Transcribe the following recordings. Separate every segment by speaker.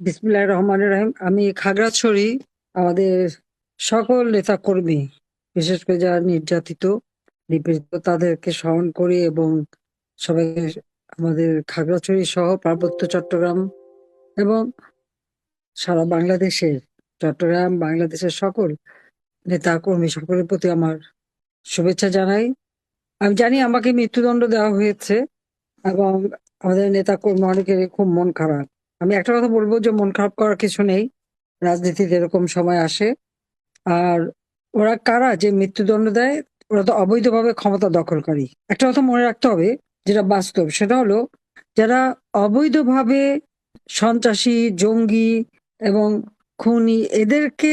Speaker 1: বিসমিল্লাহ রহমান রহিম। আমি খাগড়াছড়ি, আমাদের সকল নেতা কর্মী বিশেষ করে যারা নির্যাতিত, নিপীড়িত, তাদেরকে স্মরণ করি এবং সবাইকে আমাদের খাগড়াছড়ি সহ পার্বত্য চট্টগ্রাম এবং সারা বাংলাদেশের চট্টগ্রাম, বাংলাদেশের সকল নেতা কর্মী সকলের প্রতি আমার শুভেচ্ছা জানাই। আমি জানি আমাকে মৃত্যুদণ্ড দেওয়া হয়েছে এবং আমাদের নেতা কর্মী অনেকের খুব মন খারাপ। আমি একটা কথা বলব যে মন খারাপ করার কিছু নেই। রাজনীতিতে এরকম সময় আসে। আর ওরা কারা যে মৃত্যুদণ্ড দেয়, ওরা তো অবৈধভাবে ক্ষমতা দখলকারী একটা কথা মনে রাখতে হবে, যেটা বাস্তব, সেটা হলো যারা অবৈধভাবে সন্ত্রাসী, জঙ্গি এবং খুনি, এদেরকে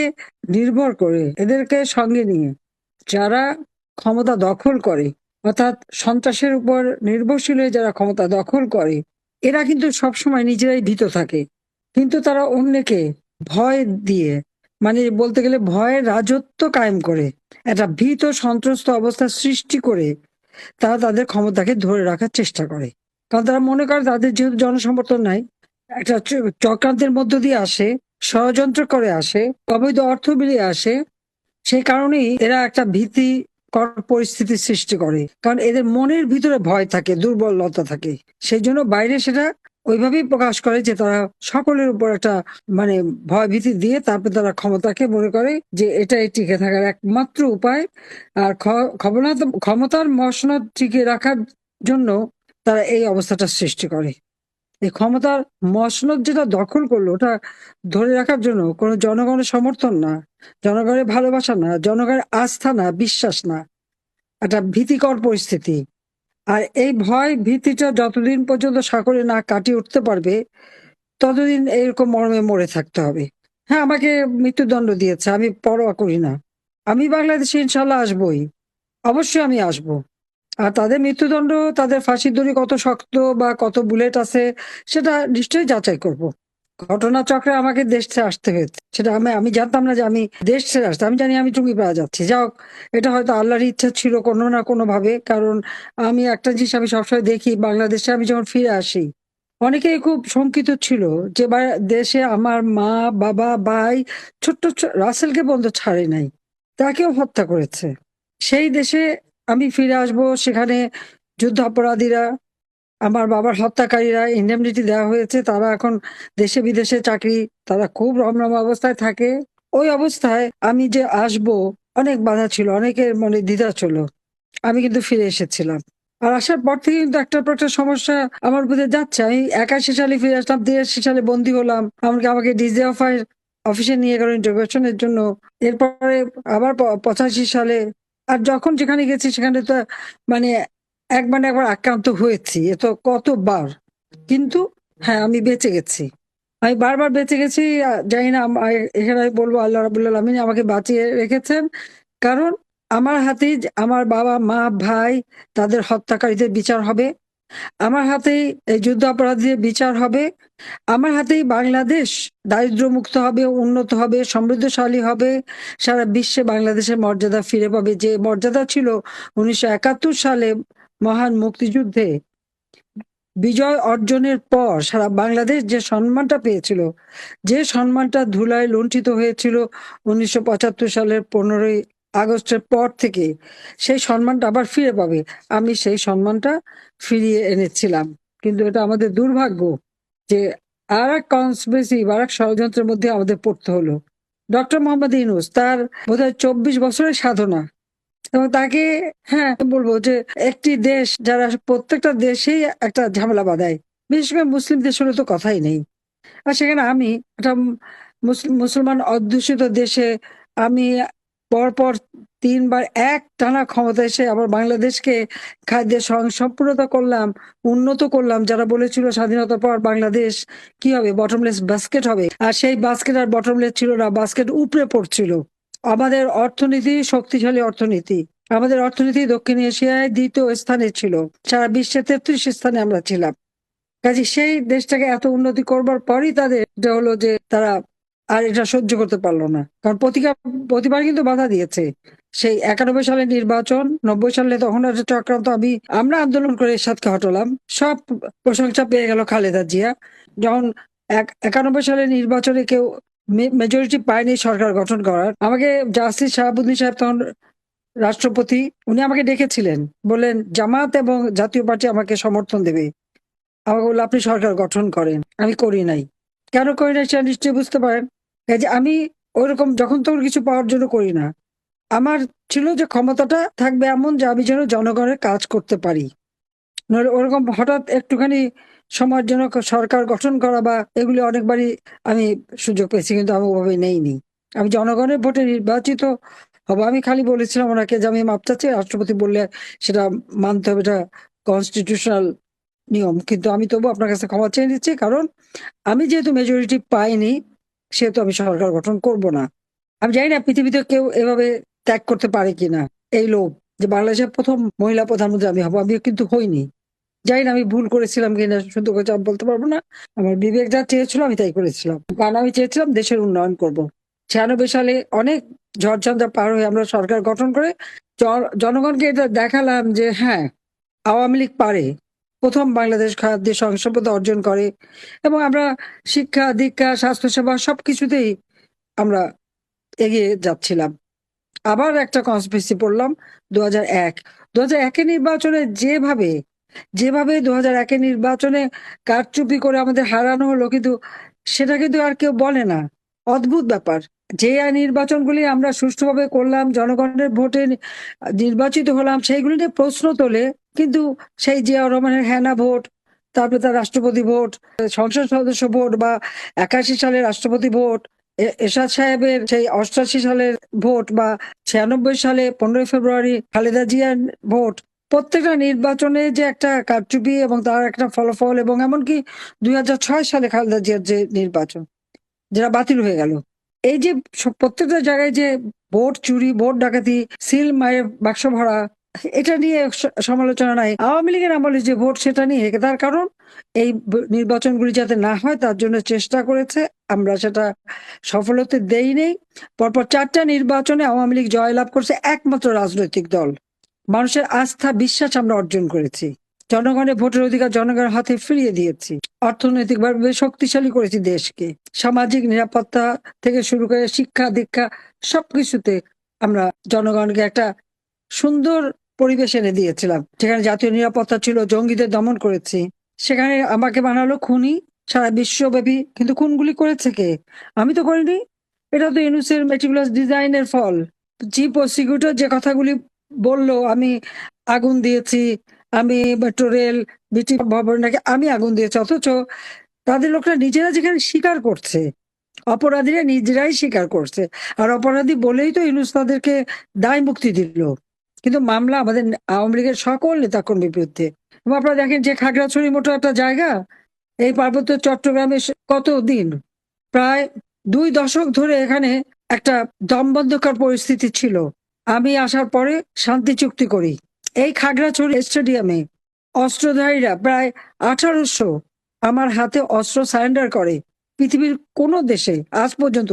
Speaker 1: নির্ভর করে, এদেরকে সঙ্গে নিয়ে যারা ক্ষমতা দখল করে, অর্থাৎ সন্ত্রাসের উপর নির্ভরশীল হয়ে যারা ক্ষমতা দখল করে এরা কিন্তু সবসময় নিজেরাই ভীত থাকে। কিন্তু তারা অন্যকে ভয় দিয়ে মানে বলতে গেলে ভয়ের রাজত্ব কায়েম করে, একটা ভীত সন্ত্রস্ত অবস্থা সৃষ্টি করে তারা তাদের ক্ষমতাকে ধরে রাখার চেষ্টা করে। কারণ তারা মনে করে তাদের যেহেতু জনসমর্থন নাই, একটা চক্রান্তের মধ্য দিয়ে আসে, ষড়যন্ত্র করে আসে, অবৈধ অর্থ বিলিয়ে আসে, সেই কারণেই এরা একটা ভীতি কর পরিস্থিতির সৃষ্টি করে। কারণ এদের মনের ভিতরে ভয় থাকে, দুর্বলতা থাকে। সেই জন্য বাইরে সেটা ওইভাবেই প্রকাশ করে যে তারা সকলের উপর একটা মানে ভয় ভীতি দিয়ে তারপর তারা ক্ষমতাকে মনে করে যে এটাই টিকে থাকার একমাত্র উপায়। আর ক্ষমতার মসনদ টিকে রাখার জন্য তারা এই অবস্থাটা সৃষ্টি করে। এই ক্ষমতার মসনদ যেটা দখল করল, ওটা ধরে রাখার জন্য কোনো জনগণের সমর্থন না, জনগণের ভালোবাসা না, জনগণের আস্থা না, বিশ্বাস না। একটা ভীতিকর পরিস্থিতি। আর এই ভয় ভীতিটা যতদিন পর্যন্ত সাগরে না কাটিয়ে উঠতে পারবে, ততদিন এরকম মর্মে মরে থাকতে হবে। হ্যাঁ আমাকে মৃত্যুদণ্ড দিয়েছে, আমি পরোয়া করি না। আমি বাংলাদেশে ইনশাল্লাহ আসবই। অবশ্যই আমি আসব। আর তাদের মৃত্যুদণ্ড, তাদের ফাঁসির দড়ি কত শক্ত বা কত বুলেট আছে, সেটা নিশ্চয়ই যাচাই করব। ঘটনা চক্রে আমাকে দেশ ছেড়ে আসতে হয়েছে। সেটা আমি আমি জানতাম না যে আমি দেশ ছেড়ে আসতে, আমি জানি আমি টুঙ্গি পাওয়া যাচ্ছি। যাক এটা হয়তো আল্লাহর ইচ্ছা ছিল কোনো না কোনো ভাবে কারণ আমি একটা জিনিস আমি সবসময় দেখি, বাংলাদেশে আমি যখন ফিরে আসি, অনেকেই খুব শঙ্কিত ছিল যে দেশে আমার মা, বাবা, ভাই ছোট্ট রাসেলকে পর্যন্ত ছাড়ে নাই, তাকেও হত্যা করেছে। সেই দেশে আমি ফিরে আসব সেখানে যুদ্ধ অপরাধীরা আমার বাবার হত্যাকারীরা ইন্ডেমনিটি দেওয়া হয়েছে, তারা এখন দেশে বিদেশে চাকরি, তারা খুব রমরম অবস্থায় থাকে। ওই অবস্থায় আমি যে আসব, অনেক বাধা ছিল, অনেকের মনে দ্বিধা ছিল। আমি কিন্তু ফিরে এসেছিলাম। আর আসার পর থেকে কিন্তু একটার পর একটা সমস্যা আমার বুঝে যাচ্ছে। আমি একাশি সালে ফিরে আসলাম তিরাশি সালে বন্দী হলাম। আমাকে আমাকে ডিজে অফার অফিসে নিয়ে গেল ইন্টারভিউশনের জন্য। এরপরে আবার পঁচাশি সালে যখন যেখানে গেছি, সেখানে তো মানে একবার একবার আক্রান্ত হয়েছি, এ তো কতবার। কিন্তু হ্যাঁ আমি বেঁচে গেছি। আমি বারবার বেঁচে গেছি জানি না এখানে আমি বলব আল্লাহ রাবুল্লাহ আলমিন আমাকে বাঁচিয়ে রেখেছেন। কারণ আমার হাতেই আমার বাবা, মা, ভাই, তাদের হত্যাকারীদের বিচার হবে। আমার হাতেই এই যুদ্ধ অপরাধীদের বিচার হবে। আমার হাতেই বাংলাদেশ দারিদ্র মুক্ত হবে, উন্নত হবে, সমৃদ্ধশালী হবে। সারা বিশ্বে বাংলাদেশের মর্যাদা ফিরে পাবে। যে মর্যাদা ছিল উনিশশো একাত্তর সালে মহান মুক্তিযুদ্ধে বিজয় অর্জনের পর সারা বাংলাদেশ যে সম্মানটা পেয়েছিল, যে সম্মানটা ধুলায় লুণ্ঠিত হয়েছিল উনিশশো পঁচাত্তর সালের পনেরোই আগস্টের পর থেকে সেই সম্মানটা আবার ফিরে পাবে। আমি সেই সম্মানটা ফিরিয়ে এনেছিলাম। কিন্তু এটা আমাদের দুর্ভাগ্য যে আর এক কনস্পিরেসি আর এক ষড়যন্ত্রের মধ্যে আমাদের পড়তে হলো। ডক্টর মোহাম্মদ ইউনুস তার বোধহয় চব্বিশ বছরের সাধনা। এবং তাকে হ্যাঁ বলব যে একটি দেশ, যারা প্রত্যেকটা দেশেই একটা ঝামেলা বাঁধায়, বিশেষ করে মুসলিম দেশ হলে তো কথাই নেই। আর সেখানে আমি একটা মুসলিম, মুসলমান অধ্যুষিত দেশে আমি পরপর তিনবার এক টানা ক্ষমতা এসে আবার বাংলাদেশকে খাদ্যের সম্পূর্ণতা করলাম, উন্নত করলাম। যারা বলেছিল স্বাধীনতার পর বাংলাদেশ কি হবে? বটমলেস বাস্কেট হবে। আর সেই বাস্কেট আর বটমলেস ছিল না বাস্কেট উপরে পড়ছিল। আমাদের অর্থনীতি শক্তিশালী অর্থনীতি। আমাদের অর্থনীতি দক্ষিণ এশিয়ায় দ্বিতীয় স্থানে ছিল। সারা বিশ্বে তেত্রিশ স্থানে আমরা ছিলাম। কাজে সেই দেশটাকে এত উন্নতি করবার পরই তাদের হলো যে তারা আর এটা সহ্য করতে পারল না। কারণ প্রতিকার প্রতিবার কিন্তু বাধা দিয়েছে। সেই একানব্বই সালে নির্বাচন, নব্বই সালে তখন একটা চক্রান্ত, আমি আমরা আন্দোলন করে এরশাদকে হটালাম। সব প্রশংসা পেয়ে গেল খালেদা জিয়া। যখন এক একানব্বই সালে নির্বাচনে কেউ মেজরিটি পায়নি সরকার গঠন করার, আমাকে জাস্টিস শাহাবুদ্দিন সাহেব তখন রাষ্ট্রপতি, উনি আমাকে ডেকেছিলেন। বললেন, জামাত এবং জাতীয় পার্টি আমাকে সমর্থন দেবে। আমাকে বলল, আপনি সরকার গঠন করেন। আমি করি নাই। কেন করি নাই সেটা নিশ্চয়ই বুঝতে পারেন। যে আমি ওইরকম যখন তখন কিছু পাওয়ার জন্য করি না। আমার ছিল যে ক্ষমতাটা থাকবে এমন যে আমি যেন জনগণের কাজ করতে পারি। ওরকম হঠাৎ একটুখানি সময়ের জন্য সরকার গঠন করা বা এগুলি অনেকবারই আমি সুযোগ পেয়েছি কিন্তু আমি ওভাবে নেইনি। আমি জনগণের ভোটে নির্বাচিত হব। আমি খালি বলেছিলাম ওনাকে যে আমি মাপ চাচ্ছি, রাষ্ট্রপতি বললে সেটা মানতে হবে, এটা কনস্টিটিউশনাল নিয়ম। কিন্তু আমি তবু আপনার কাছে ক্ষমা চেয়ে নিচ্ছি, কারণ আমি যেহেতু মেজরিটি পাইনি সেহেতু আমি সরকার গঠন করব না। আমি জানি না পৃথিবীতে কেউ এভাবে ত্যাগ করতে পারে কিনা। এই লোভ যে বাংলাদেশের প্রথম মহিলা প্রধানমন্ত্রী আমি হব আমি কিন্তু হইনি। জানি না আমি ভুল করেছিলাম কিনা শুধু করে বলতে পারব না। আমার বিবেক যা চেয়েছিল আমি তাই করেছিলাম। কারণ আমি চেয়েছিলাম, দেশের উন্নয়ন করব। ছিয়ানব্বই সালে অনেক ঝড়ঝঞ্ঝা পার হয়ে আমরা সরকার গঠন করে জনগণকে এটা দেখালাম যে হ্যাঁ আওয়ামী লীগ পারে। প্রথম বাংলাদেশ খাদ্য সংসম্পদ অর্জন করে এবং আমরা শিক্ষা, দীক্ষা, স্বাস্থ্যসেবা সবকিছুতেই আমরা এগিয়ে যাচ্ছিলাম। আবার একটা কনস্পিরেসি পড়লাম দু হাজার এক। দু হাজার একের নির্বাচনে যেভাবে যেভাবে দু হাজার একের নির্বাচনে কারচুপি করে আমাদের হারানো হলো, কিন্তু সেটা কিন্তু আর কেউ বলে না। অদ্ভুত ব্যাপার। যে নির্বাচনগুলি আমরা সুষ্ঠুভাবে করলাম, জনগণের ভোটে নির্বাচিত হলাম, সেইগুলি নিয়ে প্রশ্ন তোলে কিন্তু সেই জিয়াউর রহমানের হেনা ভোট, তারপরে তার রাষ্ট্রপতি ভোট, সংসদ সদস্য ভোট বা একাশি সালের রাষ্ট্রপতি ভোট এরশাদ সাহেবের সেই অষ্টাশি সালের ভোট বা ছিয়ানব্বই সালে পনেরোই ফেব্রুয়ারি খালেদা জিয়ার ভোট, প্রত্যেকটা নির্বাচনে যে একটা কারচুপি এবং তার একটা ফলাফল এবং এমনকি দুই হাজার ছয় সালে খালেদা জিয়ার যে নির্বাচন, যেটা বাতিল হয়ে গেল। এই যে প্রত্যেকটা জায়গায় যে ভোট চুরি, ভোট ডাকাতি, সিল মায়ের বাক্স ভরা এটা নিয়ে সমালোচনা নাই। আওয়ামী লীগের আমলে যে ভোট সেটা নিয়ে তার কারণ এই নির্বাচনগুলি যাতে না হয় তার জন্য চেষ্টা করেছে। আমরা সেটা সফল হতে দেই নেই। পরপর চারটা নির্বাচনে আওয়ামী লীগ জয়লাভ করছে একমাত্র রাজনৈতিক দল। মানুষের আস্থা, বিশ্বাস আমরা অর্জন করেছি। জনগণের ভোটের অধিকার জনগণের হাতে ফিরিয়ে দিয়েছি। অর্থনৈতিকভাবে শক্তিশালী করেছি দেশকে। সামাজিক নিরাপত্তা থেকে শুরু করে শিক্ষা দীক্ষা সবকিছুতে আমরা জনগণকে একটা সুন্দর পরিবেশ এনে দিয়েছিলাম। যেখানে জাতীয় নিরাপত্তা ছিল, জঙ্গিদের দমন করেছি। সেখানে আমাকে বানালো খুনি, সারা বিশ্বব্যাপী। কিন্তু খুনগুলি করেছে কে? আমি তো করিনি। এটা তো ইউনুসের মেটিকুলাস ডিজাইনের ফল। চিফ প্রসিকিউটর যে কথাগুলি বলল, আমি আগুন দিয়েছি, আমি মেট্রো রেল বিটি ভবন নাকি আমি আগুন দিয়েছি, অথচ তাদের লোকরা নিজেরা যেখানে স্বীকার করছে, অপরাধীরা নিজেরাই স্বীকার করছে। আর অপরাধী বলেই তো ইউনুস তাদেরকে দায় মুক্তি দিল। কিন্তু মামলা আমাদের আওয়ামী লীগের সকল নেতাকর্মীর বিরুদ্ধে। আপনারা দেখেন যে খাগড়াছড়ি মতো একটা জায়গা, এই পার্বত্য চট্টগ্রামে কত দিন প্রায় দুই দশক ধরে এখানে একটা দমবন্ধকর পরিস্থিতি ছিল। আমি আসার পরে শান্তি চুক্তি করি। এই খাগড়াছড়ি স্টেডিয়ামে অস্ত্রধারীরা প্রায় আঠারোশো আমার হাতে অস্ত্র সারেন্ডার করে পৃথিবীর কোনো দেশে আজ পর্যন্ত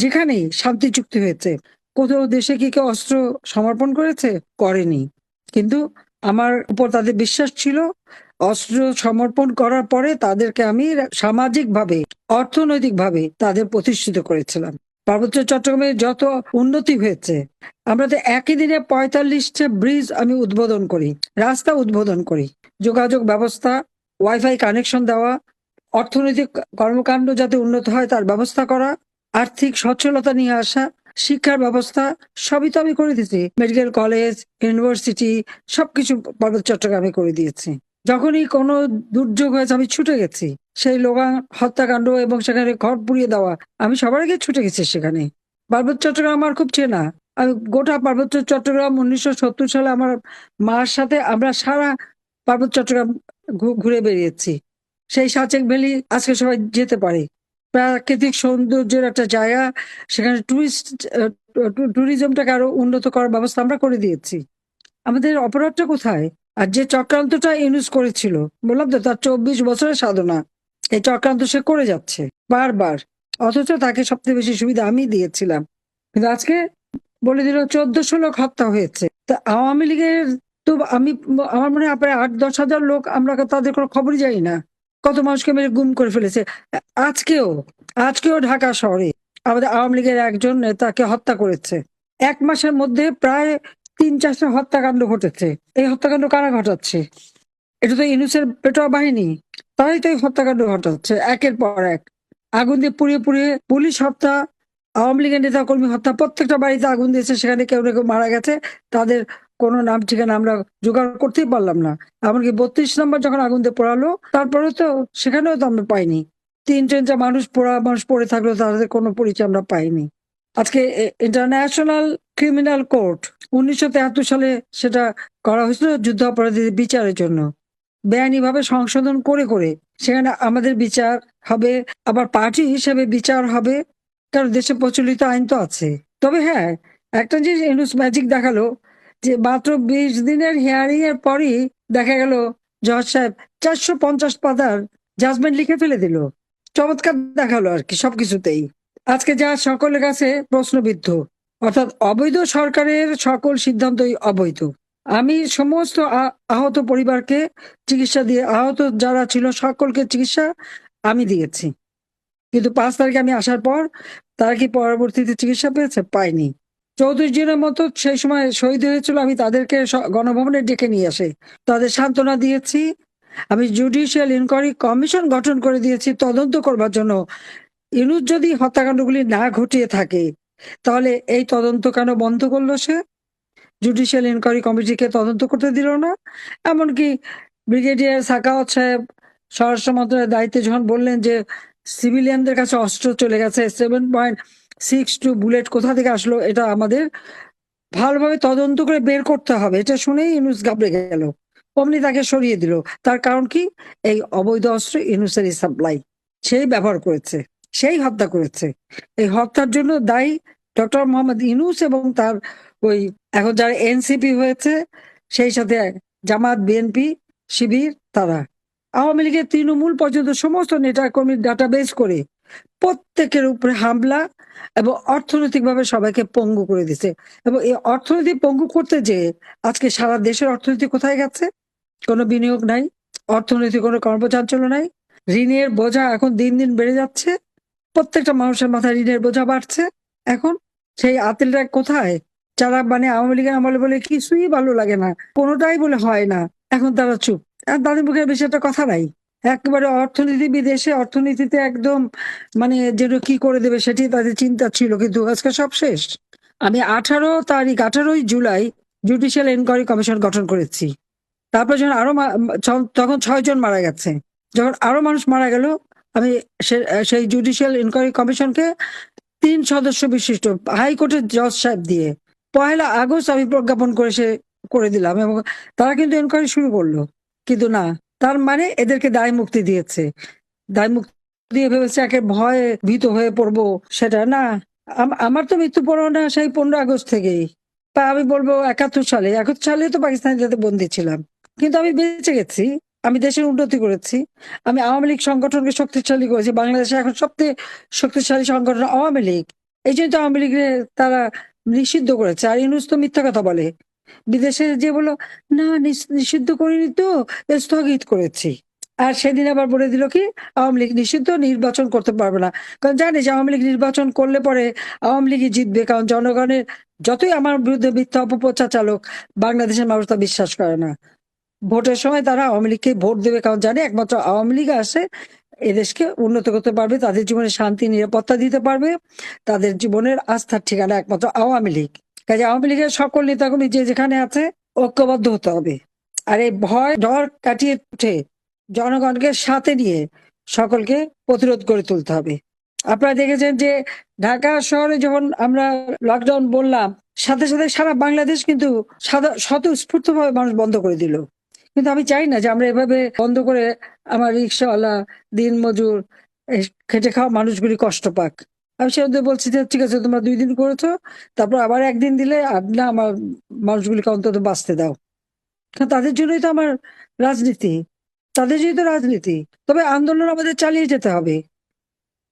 Speaker 1: যেখানেই শান্তি চুক্তি হয়েছে। কোথাও দেশে কি কেউ অস্ত্র সমর্পণ করেছে? করেনি। কিন্তু আমার উপর তাদের বিশ্বাস ছিল, অস্ত্র সমর্পণ করার পরে তাদেরকে আমি সামাজিকভাবে, অর্থনৈতিকভাবে তাদের প্রতিষ্ঠিত করেছিলাম। পার্বত্য চট্টগ্রামে যত উন্নতি হয়েছে, আমরা তো একই দিনে পঁয়তাল্লিশটা ব্রিজ আমি উদ্বোধন করি, রাস্তা উদ্বোধন করি। যোগাযোগ ব্যবস্থা, ওয়াইফাই কানেকশন দেওয়া, অর্থনৈতিক কর্মকাণ্ড যাতে উন্নত হয় তার ব্যবস্থা করা, আর্থিক সচ্ছলতা নিয়ে আসা শিক্ষার ব্যবস্থা সবই তো আমি করে দিয়েছি। মেডিকেল কলেজ ইউনিভার্সিটি সবকিছু পার্বত্য চট্টগ্রামে করে দিয়েছি। যখনই কোনো দুর্যোগ হয়েছে আমি ছুটে গেছি। সেই লোগা হত্যাকাণ্ড এবং সেখানে ঘর পুড়িয়ে দেওয়া, আমি সবার আগে ছুটে গেছি সেখানে। পার্বত্য চট্টগ্রাম আমার খুব চেনা। আমি গোটা পার্বত্য চট্টগ্রাম উনিশশো সত্তর সালে আমার মার সাথে আমরা সারা পার্বত্য চট্টগ্রাম ঘুরে বেরিয়েছি সেই সাচেক ভ্যালি আজকে সবাই যেতে পারে। প্রাকৃতিক সৌন্দর্যের একটা জায়গা, সেখানে টুরিস্ট ট্যুরিজমটাকে আরও উন্নত করার ব্যবস্থা আমরা করে দিয়েছি। আমাদের অপরাধটা কোথায়? আর যে চক্রান্তটা ইউনুস করেছিল, বললাম তো, তার চব্বিশ বছরের সাধনা। এই চক্রান্ত সে করে যাচ্ছে, বারবার। অথচ তাকে সবচেয়ে বেশি সুবিধা আমি দিয়েছিলাম। কিন্তু আজকে বলে দিল, চোদ্দশো লোক হত্যা হয়েছে। তা আওয়ামী লীগের তো আমি, আমার মনে হয় প্রায় আট, দশ হাজার লোক, আমরা তাদের কোনো খবরই জানি না। কত মানুষকে মেরে গুম করে ফেলেছে। আজকেও আজকেও ঢাকা শহরে আমাদের আওয়ামী লীগের একজন নেতাকে হত্যা করেছে। এক মাসের মধ্যে প্রায় তিন চারশো হত্যাকাণ্ড ঘটেছে। এই হত্যাকাণ্ড কারা ঘটাচ্ছে? এটা তো ইনুসের পেটোয়া বাহিনী। তারাই তো এই হত্যাকাণ্ড ঘটাচ্ছে, একের পর এক। আগুন দিয়ে পুড়িয়ে পুড়িয়ে পুলিশ হত্যা, আওয়ামী লীগের নেতা কর্মী হত্যা, প্রত্যেকটা বাড়িতে আগুন দিয়েছে, সেখানে কেউ না কেউ মারা গেছে। তাদের কোনো নাম ঠিকানা আমরা জোগাড় করতেই পারলাম না। এমনকি বত্রিশ নম্বর যখন আগুন দিয়ে পোড়ালো, তারপরে তো সেখানেও তো আমরা পাইনি। তিন তিনটা মানুষ পোড়া, মানুষ পড়ে থাকল তাদের কোনো পরিচয় আমরা পাইনি। আজকে ইন্টারন্যাশনাল ক্রিমিনাল কোর্ট উনিশশো সালে সেটা করা হয়েছিল যুদ্ধ অপরাধীদের বিচারের জন্য। বেআইনিভাবে সংশোধন করে করে। সেখানে আমাদের বিচার হবে, আবার পার্টি হিসেবে বিচার হবে, কারণ দেশে প্রচলিত আইন তো আছে। তবে হ্যাঁ একটা জিনিস এনুস ম্যাজিক দেখাল যে মাত্র বিশ দিনের হিয়ারিং এর পরই দেখা গেল জজ সাহেব চারশো পঞ্চাশ পাতার জাজমেন্ট লিখে ফেলে দিল। চমৎকার দেখাল আর কি সবকিছুতেই। আজকে যা সকলের কাছে প্রশ্নবিদ্ধ, অর্থাৎ অবৈধ সরকারের সকল সিদ্ধান্তই অবৈধ। আমি সমস্ত আহত পরিবারকে চিকিৎসা দিয়ে, আহত যারা ছিল সকলকে চিকিৎসা আমি দিয়েছি। কিন্তু পাঁচ তারিখে আমি আসার পর তারা কি পরবর্তীতে চিকিৎসা পেয়েছে? পায়নি চৌত্রিশ জনের মতো সেই সময় শহীদ হয়েছিল, আমি তাদেরকে গণভবনে ডেকে নিয়ে আসে। তাদের সান্ত্বনা দিয়েছি। আমি জুডিশিয়াল ইনকোয়ারি কমিশন গঠন করে দিয়েছি তদন্ত করবার জন্য। ইনুজ যদি হত্যাকাণ্ডগুলি না ঘটিয়ে থাকে, তাহলে এই তদন্ত কেন বন্ধ করল সে? জুডিশিয়াল ইনকোয়ারি কমিটিকে তদন্ত করতে দিল না। এমনকি ব্রিগেডিয়ার সাকাওয়াত সাহেব, স্বরাষ্ট্র মন্ত্রণালয়ের দায়িত্বে যখন বললেন যে সিভিলিয়ানদের কাছে অস্ত্র চলে গেছে seven point six two bullet কোথা থেকে আসলো এটা আমাদের ভালোভাবে তদন্ত করে বের করতে হবে। এটা শুনেই ইনুস ঘাবড়ে গেল। অমনি তাকে সরিয়ে দিল। তার কারণ কি? এই অবৈধ অস্ত্র ইনুসেরই সাপ্লাই সেই ব্যবহার করেছে। সেই হত্যা করেছে। এই হত্যার জন্য দায়ী ডক্টর মোহাম্মদ ইনুস এবং তার ওই এখন যারা এনসিপি হয়েছে, সেই সাথে জামাত, বিএনপি, শিবির, তারা। আওয়ামী লীগের তৃণমূল পর্যন্ত সমস্ত নেতা কর্মীর ডাটাবেস করে প্রত্যেকের উপরে হামলা এবং অর্থনৈতিকভাবে সবাইকে পঙ্গু করে দিছে। এবং এই অর্থনীতি পঙ্গু করতে যে আজকে সারা দেশের অর্থনীতি কোথায় গেছে? কোনো বিনিয়োগ নাই, অর্থনৈতিক কোনো কর্মচাঞ্চল্য নাই, ঋণের বোঝা এখন দিন দিন বেড়ে যাচ্ছে, প্রত্যেকটা মানুষের মাথায় ঋণের বোঝা বাড়ছে। এখন সেই আতিলরা কোথায়? যারা মানে আওয়ামী লীগের আমলে বলে কিছুই ভালো লাগে না, কোনোটাই বলে হয় না, এখন তারা চুপ। আর তাদের মুখে বেশি একটা কথা নাই। একেবারে অর্থনীতি বিদেশে, অর্থনীতিতে একদম মানে যেন কি করে দেবে সেটি তাদের চিন্তা ছিল, কিন্তু আজকে সব শেষ। আমি আঠারো তারিখ, আঠারোই জুলাই জুডিশিয়াল এনকোয়ারি কমিশন গঠন করেছি। তারপর যখন আরও তখন ছয় জন মারা গেছে। যখন আরও মানুষ মারা গেল, আমি সেই জুডিশিয়াল ইনকোয়ারি কমিশনকে তিন সদস্য বিশিষ্ট হাইকোর্টের জজ সাহেব দিয়ে পয়লা আগস্ট আমি প্রজ্ঞাপন করে সে করে দিলাম এবং তারা কিন্তু এনকোয়ারি শুরু করল। কিন্তু না তার মানে এদেরকে দায় মুক্তি দিয়েছে। দায় মুক্তি দিয়ে ভেবেছে একে ভয়ে ভীত হয়ে পড়ব, সেটা না। আম- আমার তো মৃত্যু পরোয়ানা সেই পনেরো আগস্ট থেকেই। তা আমি বলব একাত্তর সালে। একাত্তর সালে তো পাকিস্তানি যাতে বন্দী ছিলাম। কিন্তু আমি বেঁচে গেছি। আমি দেশের উন্নতি করেছি। আমি আওয়ামী লীগ সংগঠনকে শক্তিশালী করেছি। বাংলাদেশে এখন সবচেয়ে শক্তিশালী সংগঠন আওয়ামী লীগ। এই জন্য তো আওয়ামী লীগের তারা নিষিদ্ধ করেছে। আর ইনুস তো মিথ্যা কথা বলে। বিদেশে যে বলো না নিষিদ্ধ করিনি তো স্থগিত করেছি। আর সেদিন আবার বলে দিল কি, আওয়ামী লীগ নিষিদ্ধ, নির্বাচন করতে পারবে না। কারণ জানি যে আওয়ামী লীগ নির্বাচন করলে পরে আওয়ামী লীগই জিতবে, কারণ জনগণের যতই আমার বিরুদ্ধে মিথ্যা অপপ্রচার চালক, বাংলাদেশের মানুষ তা বিশ্বাস করে না। ভোটের সময় তারা আওয়ামী লীগকে ভোট দেবে, কারণ জানে একমাত্র আওয়ামী লীগ আসে এদেশকে উন্নত করতে পারবে, তাদের জীবনে শান্তি, নিরাপত্তা দিতে পারবে, তাদের জীবনের আস্থার ঠিকানা একমাত্র আওয়ামী লীগ। কাজে আওয়ামী লীগের সকল নেতাকর্মী যে যেখানে আছে, ঐক্যবদ্ধ হতে হবে। আর এই ভয়, ডর কাটিয়ে উঠে জনগণকে সাথে নিয়ে সকলকে প্রতিরোধ করে তুলতে হবে। আপনারা দেখেছেন যে ঢাকা শহরে যখন আমরা লকডাউন বললাম, সাথে সাথে সারা বাংলাদেশ কিন্তু স্বতঃস্ফূর্ত ভাবে মানুষ বন্ধ করে দিল। কিন্তু আমি চাই না যে আমরা এভাবে বন্ধ করে আমার রিক্সাওয়ালা দিন মজুর খেটে খাওয়া মানুষগুলি কষ্ট পাক। আমি সে বলছি যে, ঠিক আছে, তোমরা দুই দিন করেছ, তারপর আবার একদিন দিলে আর না, আমার মানুষগুলিকে অন্তত বাঁচতে দাও। তাদের জন্যই তো আমার রাজনীতি। তাদের জন্যই তো রাজনীতি। তবে আন্দোলন আমাদের চালিয়ে যেতে হবে।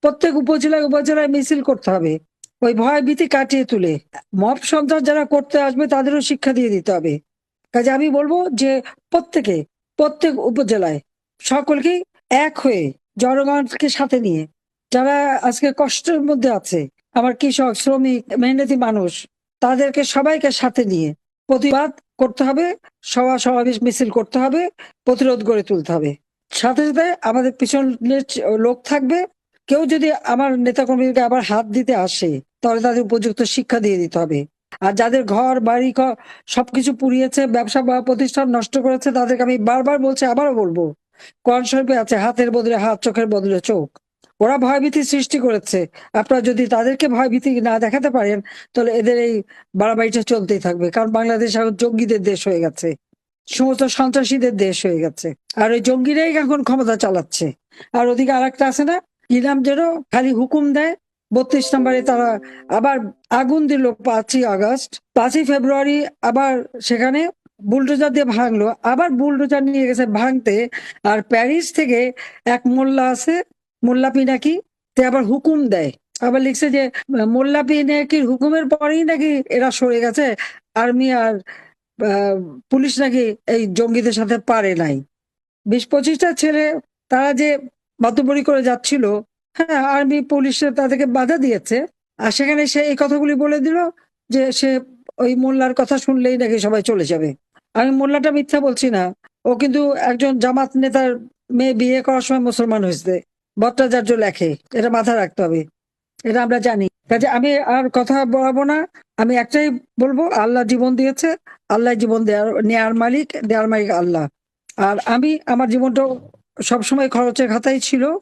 Speaker 1: প্রত্যেক উপজেলায় উপজেলায় মিছিল করতে হবে। ওই ভয় ভীতি কাটিয়ে তুলে। মব সন্ত্রাস যারা করতে আসবে, তাদেরও শিক্ষা দিয়ে দিতে হবে। কাজে আমি বলব যে, প্রত্যেকে, প্রত্যেক উপজেলায় সকলকেই এক হয়ে জনগণকে সাথে নিয়ে যারা আজকে কষ্টের মধ্যে আছে, আমার কৃষক, শ্রমিক, মেহনতি মানুষ, তাদেরকে সবাইকে সাথে নিয়ে প্রতিবাদ করতে হবে সভা সমাবেশ মিছিল করতে হবে, প্রতিরোধ গড়ে তুলতে হবে। সাথে সাথে আমাদের পিছনের লোক থাকবে। কেউ যদি আমার নেতাকর্মীদেরকে আবার হাত দিতে আসে, তাহলে তাদের উপযুক্ত শিক্ষা দিয়ে দিতে হবে। আর যাদের ঘর, বাড়ি সবকিছু পুড়িয়েছে, ব্যবসা বা প্রতিষ্ঠান নষ্ট করেছে, তাদেরকে আমি বারবার বলছি, আবারও বলব, কোরআন আছে, হাতের বদলে হাত, চোখের বদলে চোখ। ওরা ভয়ভীতি সৃষ্টি করেছে। আপনারা যদি তাদেরকে ভয়ভীতি না দেখাতে পারেন, তাহলে এদের এই বাড়াবাড়িটা চলতেই থাকবে। কারণ বাংলাদেশ এখন জঙ্গিদের দেশ হয়ে গেছে। সমস্ত সন্ত্রাসীদের দেশ হয়ে গেছে। আর ওই জঙ্গিরাই এখন ক্ষমতা চালাচ্ছে। আর ওদিকে আর একটা আছে না? নাম যেন? খালি হুকুম দেয়। বত্রিশ নম্বরে তারা আবার আগুন দিল পাঁচই আগস্ট। পাঁচই ফেব্রুয়ারি আবার সেখানে বুলডোজার দিয়ে ভাঙলো। আবার বুলডোজার নিয়ে গেছে ভাঙতে। আর প্যারিস থেকে এক মোল্লা আছে মোল্লা পিনাকি তে আবার হুকুম দেয়। আবার লিখছে যে মোল্লা পিনাকির হুকুমের পরেই নাকি এরা সরে গেছে? আর্মি আর পুলিশ নাকি এই জঙ্গিদের সাথে পারে নাই। বিশ পঁচিশটা ছেলে তারা যে বাতুবরি করে যাচ্ছিল হ্যাঁ আর্মি, পুলিশ তাদেরকে বাধা দিয়েছে। আর সেখানে সে এই কথাগুলি বলে দিল যে, সে ওই মোল্লার কথা শুনলেই নাকি সবাই চলে যাবে। আমি মোল্লাটা মিথ্যা বলছি না। ও কিন্তু একজন জামাত নেতার মেয়ে বিয়ে করার সময় মুসলমান হয়েছে। ভট্টাচার্য লেখে। এটা মাথায় রাখতে হবে। এটা আমরা জানি। কাজে আমি আর কথা বলাবো না। আমি একটাই বলব, আল্লাহ জীবন দিয়েছে। আল্লাহ জীবন দেওয়ার নেয়ার মালিক দেওয়ার মালিক আল্লাহ। আর আমি, আমার জীবনটা সবসময় খরচের খাতাই ছিল।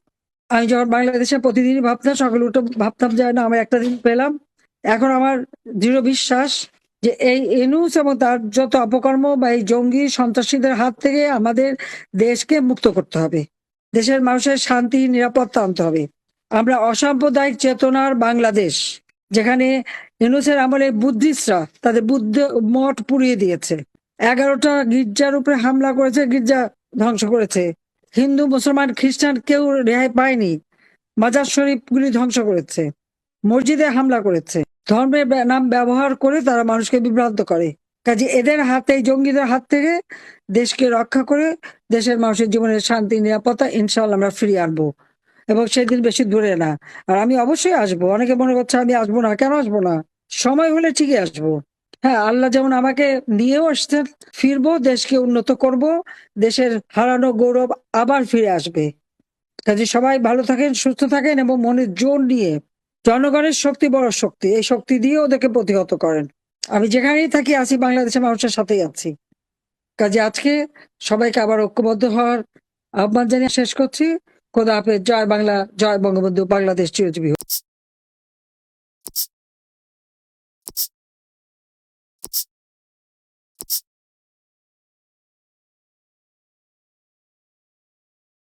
Speaker 1: আমি যখন বাংলাদেশে প্রতিদিনই ভাবতাম, সকালে উঠে ভাবতাম যে না, আমি একটা দিন পেলাম। এখন আমার দৃঢ় বিশ্বাস যে এই এনুস এবং তার যত অপকর্ম বা এই জঙ্গি সন্ত্রাসীদের হাত থেকে আমাদের দেশকে মুক্ত করতে হবে। দেশের মানুষের শান্তি, নিরাপত্তা আনতে হবে। আমরা অসাম্প্রদায়িক চেতনার বাংলাদেশ, যেখানে ইউনুসের আমলে বুদ্ধিস্টরা তাদের বুদ্ধ মঠ পুড়িয়ে দিয়েছে। এগারোটা গির্জার উপরে হামলা করেছে, গির্জা ধ্বংস করেছে। হিন্দু, মুসলমান, খ্রিস্টান কেউ রেহাই পায়নি। মাজার শরীফগুলি ধ্বংস করেছে। মসজিদে হামলা করেছে। ধর্মের নাম ব্যবহার করে তারা মানুষকে বিভ্রান্ত করে। কাজে এদের হাতে জঙ্গিদের হাত থেকে দেশকে রক্ষা করে দেশের মানুষের জীবনের শান্তি, নিরাপত্তা ইনশাল্লাহ আমরা ফিরিয়ে আনব। এবং সেদিন বেশি দূরে না। আর আমি অবশ্যই আসব। অনেকে মনে করছে আমি আসব না। কেন আসব না? সময় হলে ঠিকই আসব। হ্যাঁ আল্লাহ যেমন আমাকে নিয়েও আসছেন, ফিরবো, দেশকে উন্নত করব, দেশের হারানো গৌরব আবার ফিরে আসবে। কাজে সবাই ভালো থাকেন, সুস্থ থাকেন এবং মনের জোর নিয়ে জনগণের শক্তি বড় শক্তি। এই শক্তি দিয়ে ওদেরকে প্রতিহত করেন। আমি যেখানেই থাকি, আছি বাংলাদেশের মানুষের সাথেই আছি। কাজে আজকে সবাইকে আবার ঐক্যবদ্ধ হওয়ার আহ্বান জানিয়ে শেষ করছি। খোদা হাফেজ। জয় বাংলা, জয় বঙ্গবন্ধু, বাংলাদেশ চিরজীবী